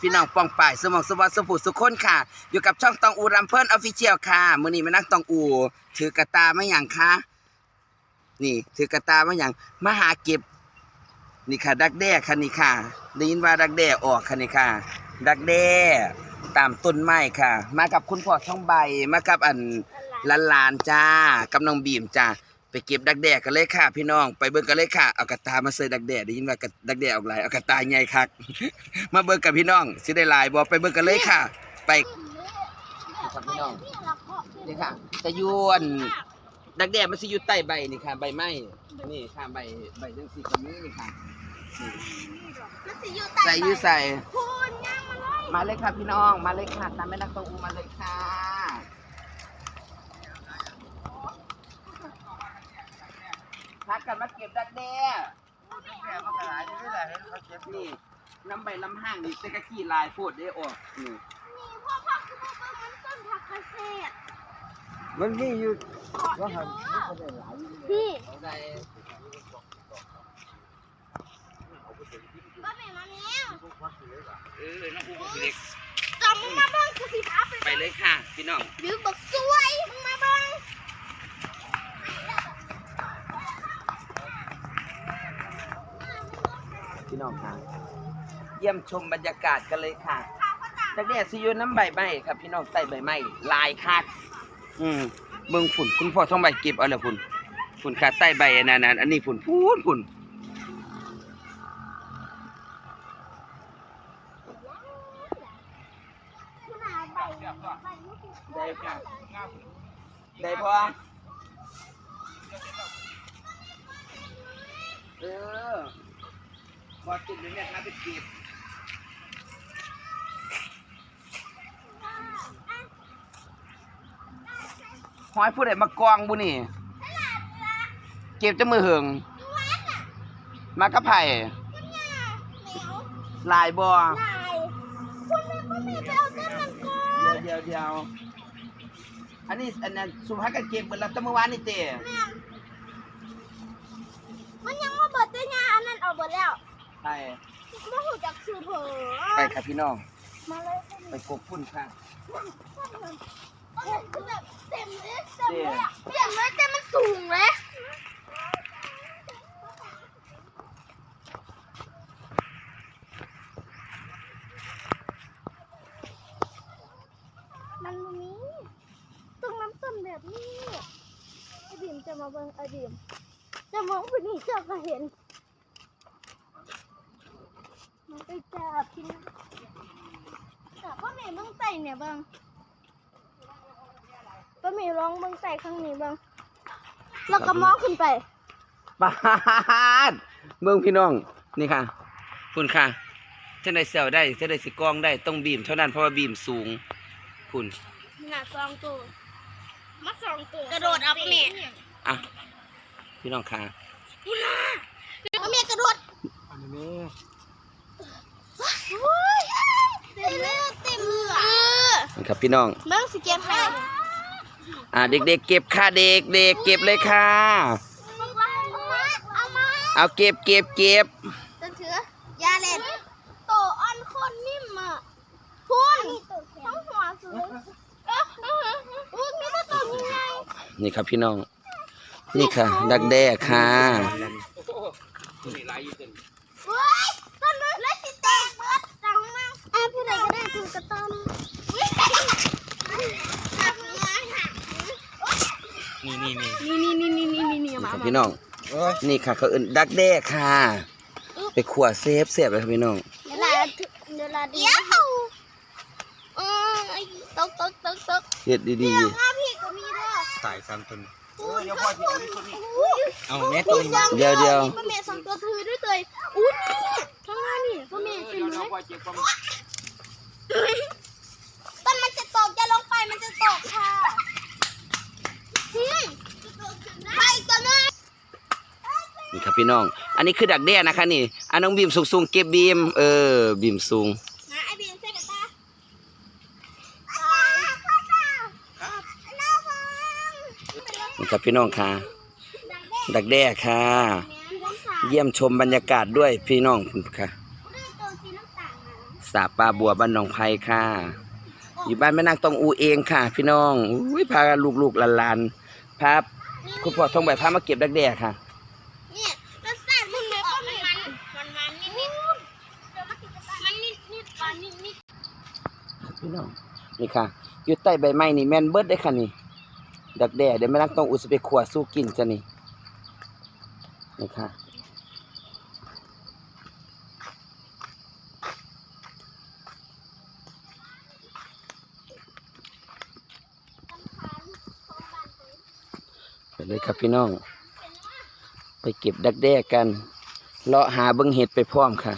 พี่น้องป้องป่ายสมองสวัสดิ์สมผูสุขคนค่ะ อยู่กับช่องตองอูรำเพิ่นออฟฟิเชียลค่ะมื้อนี้มานั่งตองอู ถือกระตาไมาหยังคะนี่ ถือกระตาไมาหยังมาหาเก็บ นี่ค่ะ ดักแด้ค่ะนี่ค่ะได้ยินว่าดักแด้ออกค่ะนี่ค่ะ ดักแด้ตามต้นไม้ค่ะ มากับคุณพ่อช่องใบมากับอันหลานๆจ้ากับน้องบีมจ้า ไปเก็บดักแด้กันเลยค่ะ พี่น้อง ไปเบิ่งกันเลยค่ะเอากระตามาใส่ดักแด้ได้ยินว่ากระดักแด้ออกหลายเอากระตาใหญ่คัก มาเบิ่งกับพี่น้องสิได้หลายบ่ไปเบิ่งกันเลยค่ะ ไปครับพี่น้องนี่ค่ะจะยวนดักแด้มันสิอยู่ใต้ใบนี่ค่ะ ใบไม้นี่ค่ะใบใบจังซี่ก็มีนี่ค่ะนี่มันสิอยู่ใส่อยูใส่คุณย่างมาเลยมาเลยค่ะพี่น้องมาเลยค่ะตามแม่นักตองอูมาเลยค่ะ พักกันมาเก็บดักแด้นี่น้ำใบลำห้างนี่เตะกะขี้ลายโพดได้ออกนี่นี่พ่อพ่อคือพ่อเบิ่งมันต้นผักเกษตรมันนี่อยู่พี่เอาได้บ้าแม่มาแมวเออน้องอูเล็กจำมึงมาเบิ่งกูสิพาไปไปเลยค่ะ พี่น้องหรือบักสวยมึงมาเบิ่ง พี่น้องค่ะ เยี่ยมชมบรรยากาศกันเลยค่ะดักแด้สิอยู่น้ำใบไม้ครับพี่น้องใต้ใบไม้ลายคักอืมเบิ่งฝุ่นคุณพ่อท้องใบเก็บเอาละฝุ่นฝุ่นค่ะใต้ใบอันนั้นอันนี้ฝุ่นพูนฝุ่นขนาดใบใบลูกได้ค่ะได้พอเออ พอจุดนี้เนี่ยครับไปเก็บหอยผู้ใดมากองบุนี่ เก็บจะมือเหิงมากระไผ่เหนียวลายบอลายคุณแม่ก็มีไปเอาต้นมันก่อนเดี๋ยวเดี๋ยวเดี๋ยวอันนี้อันนั้นสุภาพกันเก็บเบิดแล้วแต่เมื่อวานนี่เต้แม่มันยังมาเบิดด้วยเนี่ยอันนั้นเอาเบิดแล้ว ไปมาหูจักชื่อเผลอไปครับพี่น้อง มาเลยไปกบพุ่นค่ะคือแบบเต็มเลยเต็มเลยอะเต็มเลยแต่มันสูงเลยมันบ่มีตรงน้ำต้นแบบนี้ไอดิมจะมาเบิ่งไอดิมจะมองไปนี่เจ้าก็เห็นมันไป จับพี่นะแต่พ่อแม่เบิ่งไตเนี่ยเบิ่งก็มีร้องเบิ้งใส่ข้างนี้เบิ้งแล้วก็มองขึ้นไปปาดเมืองพี่น้องนี่ค่ะ คุณค่ะจะได้เซลได้จะได้สิกล้องได้ต้องบีมเท่านั้นเพราะว่าบีมสูง คุณหน้าสองตัวมาสองตัวกระโดดเอาไปเมียอะพี่น้องค่ะเอาเมียกระโดดอันนี้โอ้ย เต็มเลือดเต็มเลือดนี่ครับพี่น้องเบิ้งสิเก็บให้อ่าเด็กๆเก็บค่ะเด็กเด็กๆเก็บเลยค่ะเอามาเอามาเอาเก็บเก็บเก็บต้นถือยาเล่นโตอ่อนคนนิ่มอะคุณต้องหัวสูงเออเอออุ้ยมีแต่ตัวใหญ่นี่ครับพี่น้อง นี่ค่ะ ดักแด้ค่ะ เฮ้ยต้นมือแล้วสิแตกเบิดจังมากอะผู้ใดก็ได้ถือกระต้อมหักเนื้อหัก นี่นี่นี่ นี่นี่นี่นี่นี่นี่ นี่ มา ครับพี่น้องนี่ค่ะเขาเอื่นดักแด้ค่ะ ไปขัวเซฟเสียบเลยครับพี่น้อง เวลาเวลาเดียวเออตกตกตกตกเฮ็ดดีเดี๋ยวมาพี่ก็มีเด้อตายสามตัวอุ้ยพ่อพี่อุ้ยเอาแม่ตัวนี้ๆเดี๋ยวเดี๋ยวพ่อแม่สองตัวถือด้วยตัวอุ้ยนี่ข้างหน้านี่พ่อแม่เต็มเลยต้นมันจะตกจะลงไปมันจะตกค่ะอืมไปตัวนึง นี่ครับพี่น้อง อันนี้คือดักแด้นะคะนี่อันน้องบีมสูงสูงๆเก็บบีม เออ บีมสูงมาไอเบียนใส่กับตาพ่อพ่อจ้าน้าฟังนี่ครับพี่น้องค่ะ ดังแด้ดักแด้ค่ะแม่น้ำสาวเยี่ยมชมบรรยากาศด้วยพี่น้องค่ะด้วยตัวสีน้ำตาลนะสาปลาบัวบ้านหนองไผ่ค่ะ อยู่บ้านแม่นางตองอูเองค่ะ พี่น้องอุ้ยพาลูกๆหลานๆพาคุณพ่อทองใบพามาเก็บดักแด้ค่ะ เนี่ยรสชาติมันเลยก็มันมันมันมันนิดนิดมันนิดนิดมันนิดนิด พี่ น้องนี่ค่ะอยู่ใต้ใบไม้นี่แม่นเบิดได้ค่ะนี่ดักแด้เดี๋ยวแม่นางตองอูจะไปขวดสู้กินจะนี่นี่ค่ะไปเลยครับพี่น้อง ไปเก็บดักแด้กันเลาะหาเบิ้งเห็ดไปพร้อมค่ะ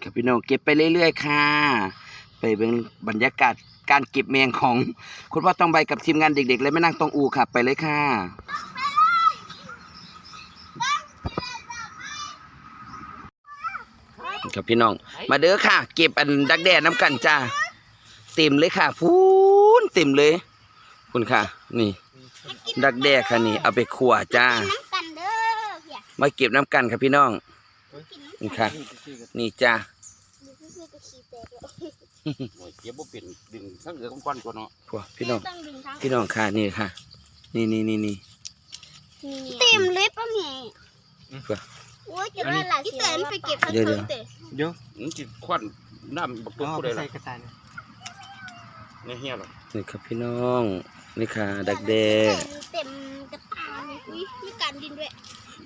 ครับพี่น้องเก็บไปเรื่อยๆ ค่ะ ไปเบิ่งบรรยากาศการเก็บแมงของคุณพ่อต้องใบกับทีมงานเด็ก ๆ และแม่นางตองอูค่ะ ไปเลยค่ะครับพี่น้อง มาเด้อค่ะ เก็บอันดักแด้น้ำกันจ้าเต็มเลยค่ะพูนเต็มเลย คุณค่ะ นี่ ดักแด้ค่ะนี่ เอาไปขัวจ้าน้ำกันเด้อเพียมาเก็บน้ำกันครับพี่น้องกิ นน้ำนี่ค่ะ นี่จ้าดูซื่อๆก็ขี้แตกแล้วโอ้ยเก็บบ่เป็นดึงทั้งเหลือก้อนๆกว่าเนาะพวกพี่น้องต้องดึงทั้งพี่น้องค่ะนี่ค่ะ นี่นี่นี่นี่เต็มเลยป่ะแม่พวกโอ้ยจะได้หลายพี่เต๋นไปเก็บทั้งเดี๋ยวเติมเต๋เดี๋ยวมันสิควันน้ำบักตัวผู้ใดล่ะกระต่ายเนี่ยเฮียหรอนี่ครับพี่น้อง นี่ค่ะ ดักแด้เต็มกระตาเลยอุ้ยมีการดินด้วย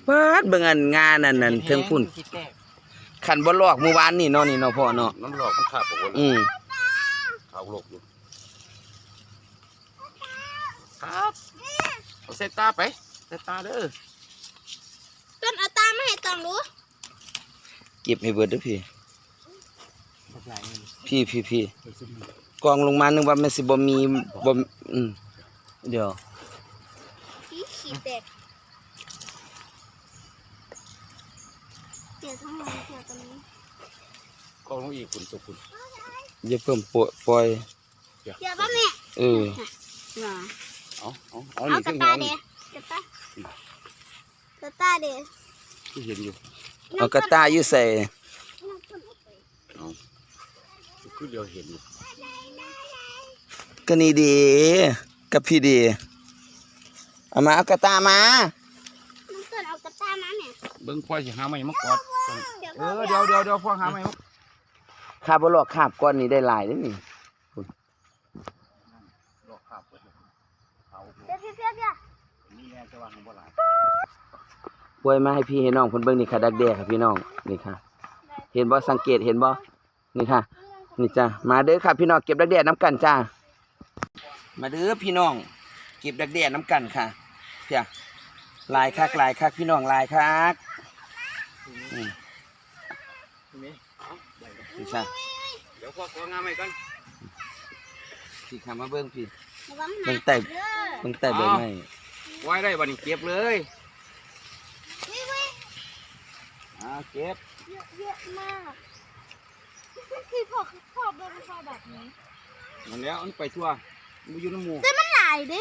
ปาดเบิ่งอันงานนั่นนั่นเทิงพุ่นคิดแก้ขันบ่ลอกเมื่อวานนี่เนาะนี่เนาะพ่อเนาะน้ำหลอกมันขาดบอกว่าอืมขาวโลกอยู่ครับเอาใส่ตาไปใส่ตาเด้อต้นเอาตามาให้ตองรู้เก็บให้เบิดเด้อพี่กระต่ายเงินพี่พี่พี่ไปซุ่มกองลงมานึกว่ามันสิบ่มีบ่อืม เดี๋ยวขี้ขี้แตกเดี๋ยวทั้งหมดเดี๋ยวตรงนี้กองลงอีกฝุ่นตกฝุ่นอย่าเพิ่มปล่อยปล่อยเดี๋ยวป่ะแม่เออน่ะเอาเอาเอาเอานี่กระขึ้นตาหัวเดนี่กระตากระตาเดที่เห็นอยู่เอากระตายอยู่ใส่เอาคือเดียวเห็นอยู่ก็นี่ดี กับพี่ดีเอามาเอากระตามาน้ำต้นเอากระตามาเนี่ยเบิ่งพ่อสิหาไม้มากอดเดี๋ยวเออเดี๋ยวเดี๋ยวเดี๋ยวพ่อหาไม้มาคาบบ่ลอกคาบก้อนนี้ได้หลายเด้อนี่หลอกขาบเปิดเอาเดี๋ยวเดี๋ยวเดี๋ยวเดี๋ยวนี่แน่จะวางของบ่หลายปล่อยมาให้พี่ให้น้องเพิ่นเบิ่งนี่ค่ะดักแด้ค่ะพี่น้องนี่ค่ะ เห็นบ่สังเกตเห็นบ่นี่ค่ะ นี่จ้ามาเด้อค่ะพี่น้องเก็บดักแด้น้ำกันจ้า มาเด้อพี่น้องเก็บดักแด้น้ำกันค่ะเพียลายคักลายคักพี่น้องลายคักอืมใช่ไหมนี่จ้าเดี๋ยวพ่อของาไม้ก่อนพี่ค่ะมาเบิ่งพี่ระวังหเบิ่นังกแต่เด้อเบิ่งแต่ใบไม้ไว้ได้บัดนี้เก็บเลยนี่เว้ยอ่าเก็บเยอะเยอะมากคือพอพอเบิ่งพอแบบนี้มันแล้วมันไปทั่ว มันอยู่น้ำหมูแต่มันหลายเดิ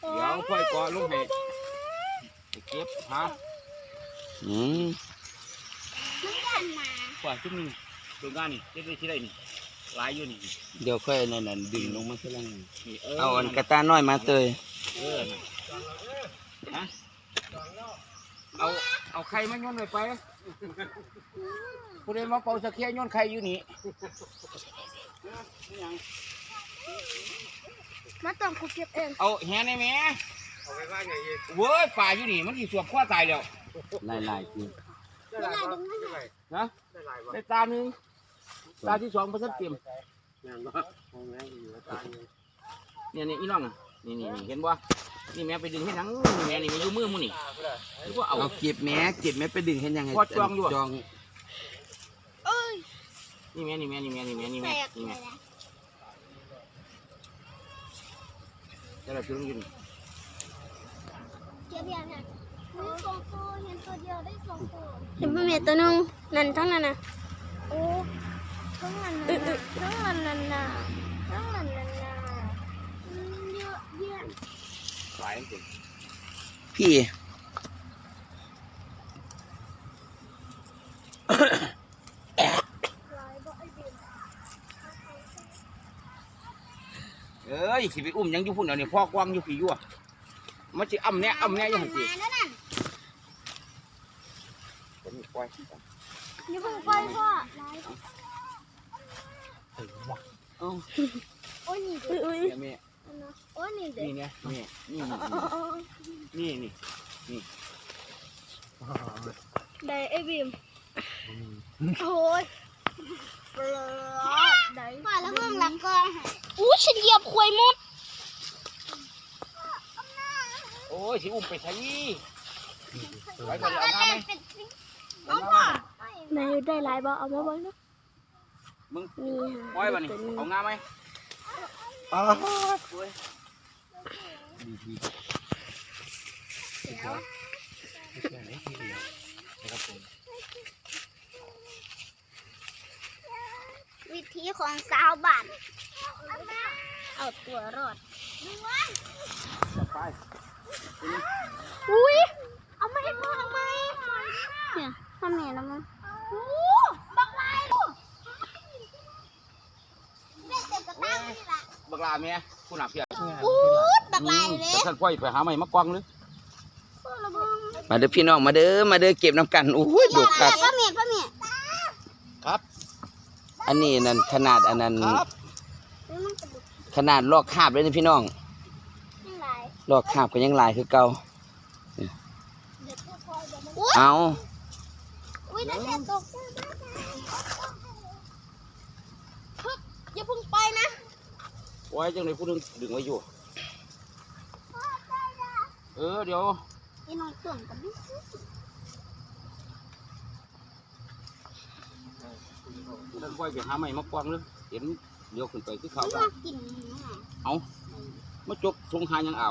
เดี๋ยวค่อยกอลงให้ไปเก็บหาอืมมันกันมากว่าชุดหนึงตัวงานนี่เก็บได้ที่ได้นี่หลายอยู่นี่เดี๋ยวค่อยนั่นน่ะดึงลงมาทีหลังนี่เออเอาอันกระตาน้อยมาเตยเออฮะเอาเอาไข่มาโยนไว้ไปผู้ใดมาเป่าสะเคียโยนไข่อยู่นี่ มาต้องคุเก็บเองเอาแหในแม่เอาไปว่าไงเองเว้ยป่าอยู่นี่มันสิสวบข้อตายแล้วลายลายๆพี่ได้หลายบ่ได้หลายนะได้หลายบ่ได้ตาหนึ่งตาที่สองเพิ่นเตรียมงานบ่มองแม่อยู่ตาอยู่เนี่ยนี่อีน้องน่ะนี่นี่นี่เห็นบ่นี่แม่ไปดึงให้ทั้งนี่แม่นี่มันอยู่มือมึงนี่หรือว่าเอาเอาเก็บแม้เก็บแม้ไปดึงเห็นยังไงพอจองอยู่อะจองเอ้ย นี่แม่นี่แม่นี่แม่นี่แม่นี่แม่นี่เลแม่ยนะจะได้ตัวนึงอยู่นี่เกียบยางน่ะมีสองตัวเห็นตัวเดียวได้สองตัวเห็นพ่อแม่ตัวนึงนั่นทั้งนั้นนะโอ้ทั้งนั้นนะทั้งนั้นนะน่ะทั้งนั้นนะน่ะอืมเยอะแยะหลายจริงพี่ ยสิไปอุ้มยังอยู่พุ่นเอาเนี่ยพ่อกวางอยู่ผีอยู่อะมันสิอ้ำเนี่ยอ้ำเนี่ยอยังหันสิมาแล้วนั่นผมปล่อยอย่าเพิ่งปล่อยพ่อเอ้าโอ้ยนี่เด็กเนี่ยแม่โอ้ยนี่เด็กนี่เนี่ยแม่นี่นี่นี่นี่ได้ไอ้บีมโอ้ยได้มาแล้วเพิ่งหลังกอง อู้ฉันเหยียบควยมด โอ้ยสิอุ้มไปใช้ไปก่อนเอาน้ำไหมเอาพ่อแม่ได้หลายบ่เอามาบ่เนาะมึงนี่ปล่อยบ่นี่เอางาไหมอ้าววิ วิธีของสาวบ้านเอาตัวรอดไปอุ้ยเอามาให้พ่อทำไมเนี่ยทำไงแล้วมั้งบักลายลูกเล่นเต็มกระตั้งนี่แหละบักลาแม่ผู้หนักเพียอู้บักลายเลยแต่ท่านปล่อยไปหาใหม่มากวางเลยพ่อมาเด้อพี่น้องมาเด้อมาเด้อเก็บน้ำกันโอ้ยดกครับ ป้าเมียป้าเมีย ครับ อันนี้นั่นขนาดอันนั้นครับเฮ้ยมันกระดุกขนาดลอกคราบเลยนะพี่น้องทั้งหลายลอกคราบก็ยังลายคือเก่าเดี๋ยวพูดพอเดี๋ยวมันอุ้ยเอาอุ้ยน่าจะตกฮึบอย่าเพิ่งไปนะปล่อยจังเลยผู้หนึงดึงไว้อยู่ เออเดี๋ยวไอ้น้องตุ่นกันดิ ท่านปล่อยไปหาใหม่มากวางเลยเห็นเดี๋ยวขึ้นไปคือเขามันก็มากินเอามาจกทรงหายังเอา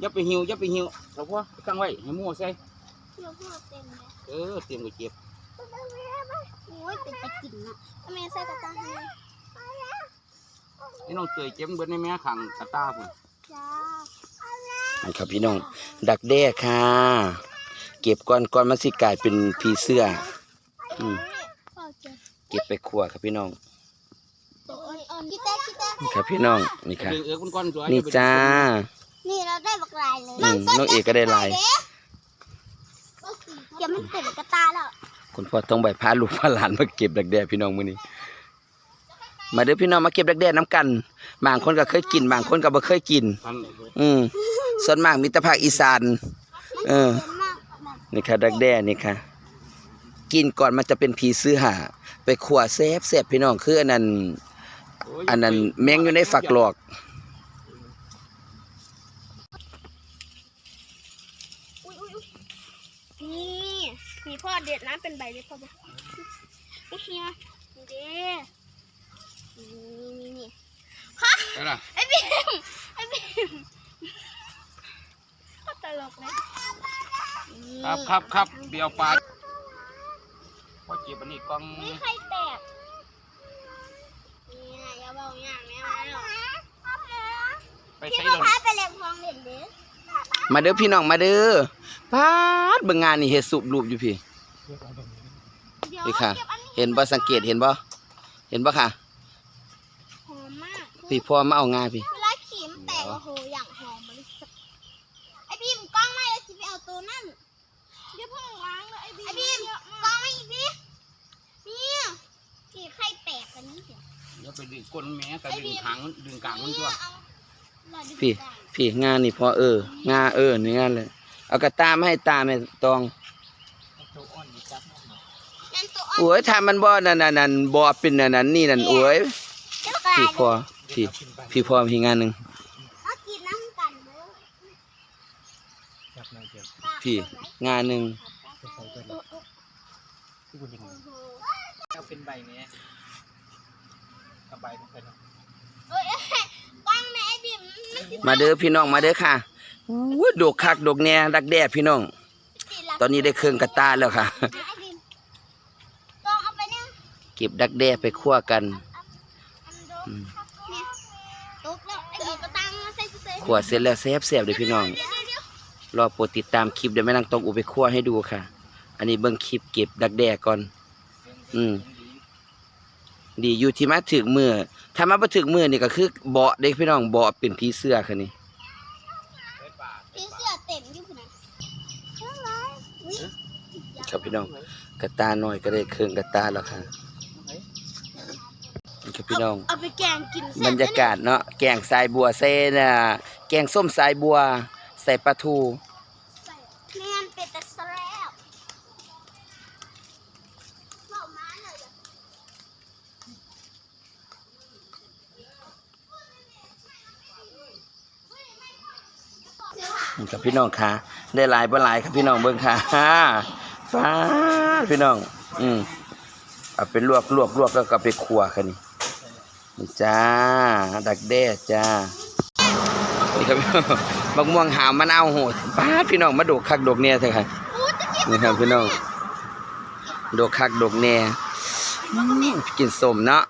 อย่าไปหิวอย่าไปหิวเราพ่อตั้งไว้ให้มั่วใส่เออเตรียมไว้เก็บโอ้ยเป็นตะกินอะป้าเมียใส่กระตาให้ไอ้น้องเตยเจ็บเบิดในแม่ขังกระตาพุ่นครับพี่น้อง ดักแด้ค่ะ เก็บก่อนก่อนมันสิกลายเป็นผีเสื้อ อืม ก็บไปขัวครับพี่น้องตัวอ่อนๆคิดแต่คิดแต่นี่ครับพี่น้องนี่ค่ะ ดึงเอือกมันก้อนสวยนี่จ้านี่เราได้บักลายเลยอืมน้องเอกก็ได้ลายเดี๋ยวมันเต็มกระตาแล้วคุณพ่อต้องใบพาลูกพาหลานมาเก็บดักแด้พี่น้องมื้อนี้ มาเด้อพี่น้องมาเก็บดักแด้น้ำกัน บางคนก็เคยกิน บางคนก็บ่เคยกิน พันอืมส่วนมากมีแต่ภาคอีสาน เออเต็มมากแบบนี่ค่ะดักแด้นี่ค่ะ กินก่อนมันจะเป็นผีเสื้อหา ไปขัวแซ่บแซ่บพี่น้องคืออันนั้นอันนั้นแมงอยู่ในฝักหลอกอุ้ยอุ้ยอุ้ยนี่มีพ่อเด็ดน้ำเป็นใบเลยพ่อบอกนี่เฮียนี่เด้นี่นี่นี่ฮะได้ละไอ้บีมไอ้บีมก็ตลกเลยครับครับครับเบียวปลา พอเก็บอันนี้กล้องนี่ใครแตก นี่นะอย่าเบาอย่างแม่มาหรอกไปพี่ใช้ก็ลงพาไปเล่นคลองเล่นเด้อมาเด้อพี่น้องมาเด้อพาดเบิ่งงานนี่เฮ็ดสุบรูปอยู่พี่เดี๋ยวนี่ค่ะเก็บอันนี้เห็นบ่สังเกตเห็นบ่เห็นบ่ค่ะหอมมากพี่พ่อมาเอางาพี่ เวลาขีมแตกโอ้โหอย่างหอมมันไอบีมกล้องไม่แล้วสิไปเอาตัวนั่นเดี๋ยวเพิ่งล้างเลยไอบีมไอบีมกล้องไม่อีกดิเนี่ยขีไข่แตกกันนี่ เดี๋ยวเดี๋ยวไปดึงก้นแม่กับดึงหางมันดึงกลางมันตัวเอาเราดึงพี่ได้พี่งานนี่พอเอองาเออนี่งานเลยเอากระตามาให้ตาแม่ตองนั่นตัวอ่อนโอ้ยถ้ามันบ่นั่นนั่นนั่นบ่เป็นนั่นนั่นนี่นั่นโอ้ยเจ้ากลายพี่พอพี่พี่พอพี่งานหนึงเอากินน้ำกันเด้อจับนายเจ็บพี่งานหนึงจะใส่ตัวนี้ที่คุณยังไงโอ้โหเอาเป็นใบนี้กับ ใบของเพิ่นเอ้ยเอ้ยกล้องแม่ไอบีมมันมาเด้อพี่น้องมาเด้อค่ะอู้ดกคักดกแหน่ดักแด้พี่น้องตอนนี้ได้เครื่องกระตาแล้วค่ะต้องเอาไปเนี่ยเก็บดักแด้ไปคั่วกัน อันโดนเนี่ยตกแล้วไอ้หยิบกระตังมาใส่ใส่คั่วเสร็จแล้วแซ่บๆเลยพี่น้อง เดี๋ยวเดี๋ยวรอโปรดติดตามคลิปเดี๋ยวแม่นางตองอูไปคั่วให้ดูค่ะ อันนี้เบิ่งคลิปเก็บดักแด้ก่อน อืม ดีอยู่ที่มาถึงมือถ้ามาบ่ถึงมือนี่ก็คือเบาะเด็กพี่น้องเบาะเป็นผีเสื้อค่ะนี่พี่เสื้อเต็มอยู่ขนาดเท่าไหร่อุ๊ยครับพี่น้องกระตาหน่อยก็ได้เครื่องกระตาแล้วค่ะนี่ครับพี่น้อง เอาไปแกงกินบรรยากาศเนาะแกงสายบัวเส้นอะแกงส้มสายบัว ใส่ปลาทู นี่ครับพี่น้องค่ะ ได้หลายบ่หลายครับพี่น้องเบิ่งค่ะฟ้าดพี่น้อง อืมเอาไปลวกลวกลวกแล้วก็เอาไปคั่วค่ะนี่นี่จ้า ดักแด้จ้านี่ครับพี่น้องบักม่วงหาวมะนาวโหดป้าดพี่น้องมาโดกคักโดกเนี่ยเถอะค่ะอู้ตะกี้นี่ครับพี่น้องโดกคักโดกแน่อืมกินส้มเนาะ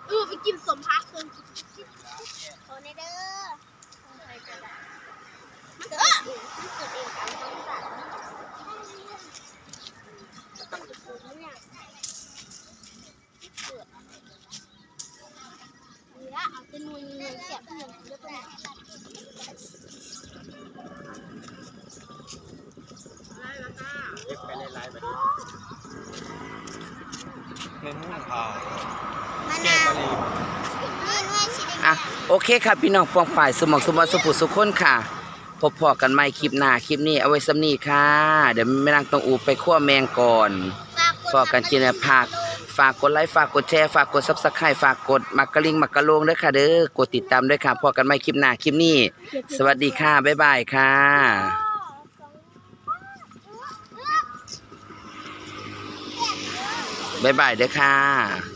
เงินมุ่งเผามะแก้นาวบะหรี่นี่หน่วอะโอเคครับพี่น้องปองฝ่ายสมองสมบัติสุขุสุขคนค่ะ พบพอกันใหม่คลิปหน้าคลิปนี้เอาไว้สำนีค่ะ เดี๋ยวแม่นางต้องอูไปคั่วแมงก่อนพอกันกินผักฝากกดไลค์ฝากกดแชร์ฝากกดซับสไครต์ฝากกดมักกะลิงมักกะโลงด้วยค่ะเด้อกดติดตามด้วยค่ะพอกันใหม่คลิปหน้าคลิปนี้ สวัสดีค่ะบ๊ายบายค่ะ บ๊ายบายเด้อค่ะ